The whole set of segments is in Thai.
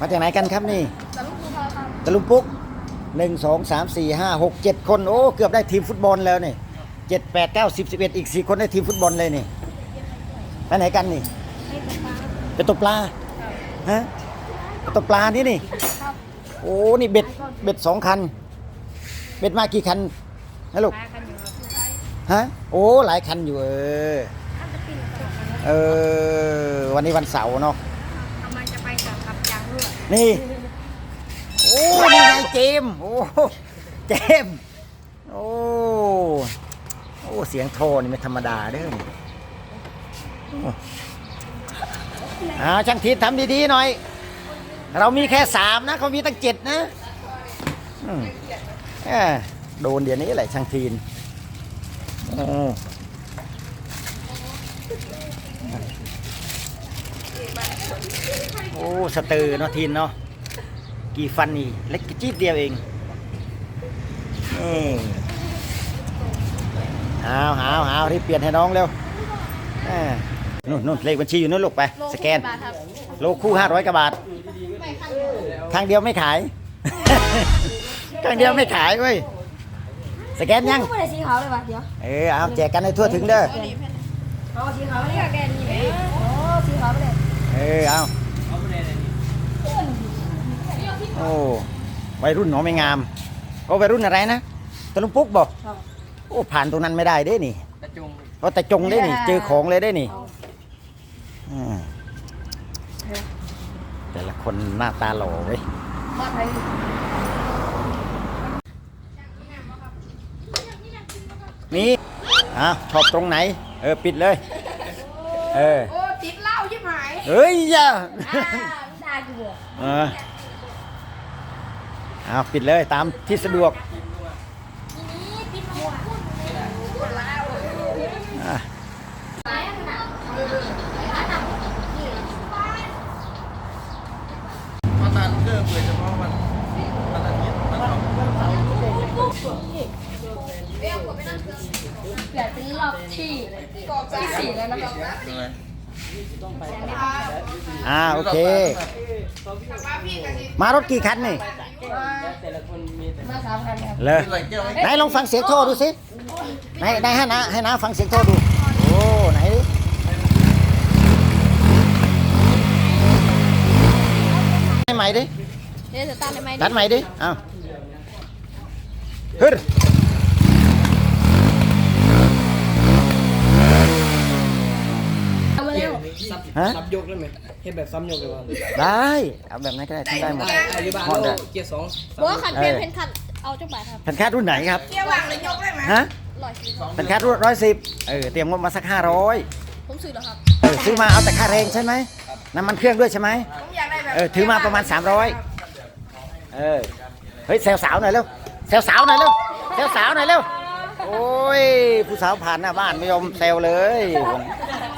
มาจากไหนกันครับนี่แต่ลูกคือพอครับตะลุมปุกหนึ่งสองสามสี่ห้าหกเจ็ดคนโอ้เกือบได้ทีมฟุตบอลแล้วนี่เจ็ดแปดเก้าสิบสิบเอ็ดอีกสี่คนได้ทีมฟุตบอลเลยนี่ไปไหนกันนี่ให้กับปลาไปตกปลาฮะไปตกปลานี่นี่ครับโอ้นี่เบ็ดเบ็ดสองคัน เบ็ดมากี่คันนะลูกปลากันอยู่ครับฮะโอ้หลายคันอยู่เออถ้าจะปิ่นกับเออวันนี้วันเสาร์เนาะ นี่ โอ้นี่ไงเจม โอ้เจม โอ้ โอ้เสียงโทนี่ไม่ธรรมดาเด้ออ่าช่างทีทำดีๆหน่อย เรามีแค่สามนะเขามีตั้งเจ็ดนะอืมแหม่โดนเดี๋ยวนี้แหละช่างทีน โอ้โอ้สเตอร์เนาะทีนเนาะกี่ฟันนี่เล็กกระจี๊บเดียวเองนี่เอาเอาเอารีบเปลี่ยนให้น้องเร็วอ่านู่นนู่นเลขบัญชีอยู่นู่นลูกไป สแกนบาทครับโลคู่ห้าร้อยกว่าบาทไม่คันเดียวครั้งเดียวไม่ขายครั้งเดียวไม่ขายเว้ยสแกนยังไม่ได้สีขาวเลยวะเดี๋ยวเออเอาแจกกันให้ทั่วถึงเด้อเอาสีขาวนี่แกนี่ไหมโอ้สีขาวไปเลย เออเอาโอ้วัยรุ่นหนอไม่งามโอ้วัยรุ่นอะไรนะตะลุมปุกบอกโอ้ผ่านตรงนั้นไม่ได้เด้นี่กระจุงเพราะแต่จงได้นี่ เจอของเลยได้นี่อืมแต่ละคนหน้าตาหล่อเว้ยบ้านไทยนี่อะชอบตรงไหน เออ ปิดเลย เออ เฮ้ยอย่าอ่าได้กี่บัวเออเอาปิดเลยตามที่สะดวกนี่ติดหัวอะมาตันเครื่องเปิดเฉพาะวันวันอาทิตย์วันเสาร์เปลี่ยนเป็นรอบที่ที่สี่แล้วนะครับใช่ไหม อ่าโอเค มารถกี่คันนี่มาสามคันครับเลยใส่แก้วไหมไหนลองฟังเสียงโทรดูสิไหนไหนให้นะให้นะฟังเสียงโทรดู โอ้ไหนให้ใหม่ดิเดี๋ยวจะตัดได้ไหมตัดใหม่ดิเอ้าฮึด เอามาเร็ว ฮะ ซับยกได้ไหมเฮ็ดแบบซ้ำยกเลยว่าได้เอาแบบไหนก็ได้ทำได้หมด อายุบ้านฮอนเราด้าเกียร์สองบอกว่าขันเปลี่ยนเป็นขันเอาจังบาทครับแผ่นคาดรุ่นไหนครับเกียร์วางเลยยกได้ไหมฮะร้อยสี่แผ่นคาดรุ่นร้อยสิบเออเตรียมงบมาสักห้าร้อยผมซื้อแล้วครับเออซื้อมาเอาแต่ค่าแรงใช่ไหมน้ำมันเครื่องด้วยใช่ไหม ผมอยากได้แบบเออถือมาประมาณ 300 เออเฮ้ยแซวสาวหน่อยเร็วแซวสาวหน่อยเร็วแซวสาวหน่อยเร็วโอ้ยผู้สาวผ่านหน้าบ้านไม่ยอมแซวเลย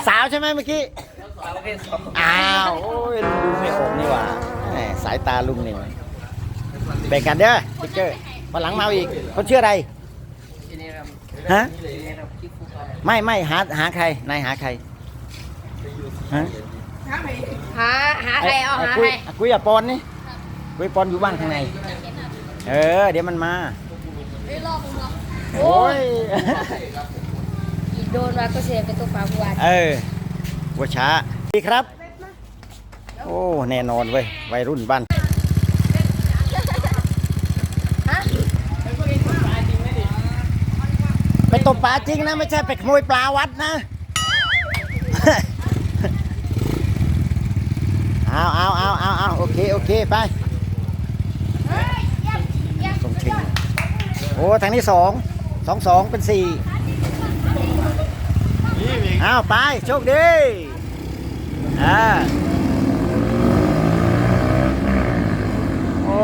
สาวใช่ไหมเมื่อกี้ อ้าวโอ้ยลุงดูไม่ออกนี่หว่าแหมสายตาลุงนี่แบ่งกันเด้อติ๊กเกอร์วันหลังมาเอาอีกคนชื่ออะไรทีนี้ครับฮะทีนี้ครับคิดฟุกครับไม่ไม่หาหาใครนายหาใครฮะหาหาใครเอาหาคุใคยรคุยกับปอนนี่คุยปอนอยู่บ้านข้างใน เออ เดี๋ยวมันมาเฮ้ยรอบมึงเหรอโอ้ยอีกโดนมาก็เสียเป็นตัวปลาบวานเออวัวช้า ดีครับ โอ้แน่นอนเว้ยวัยรุ่นบ้านไปตบปลาจริงนะ ไม่ใช่ไปขโมยปลาวัดนะ เอาเอาเอาเอาเอาโอเค โอเค ไปส่งชิงโอ้ทางนี้สองสองสองเป็นสี่เอาไป โชคดี อ่าโอ้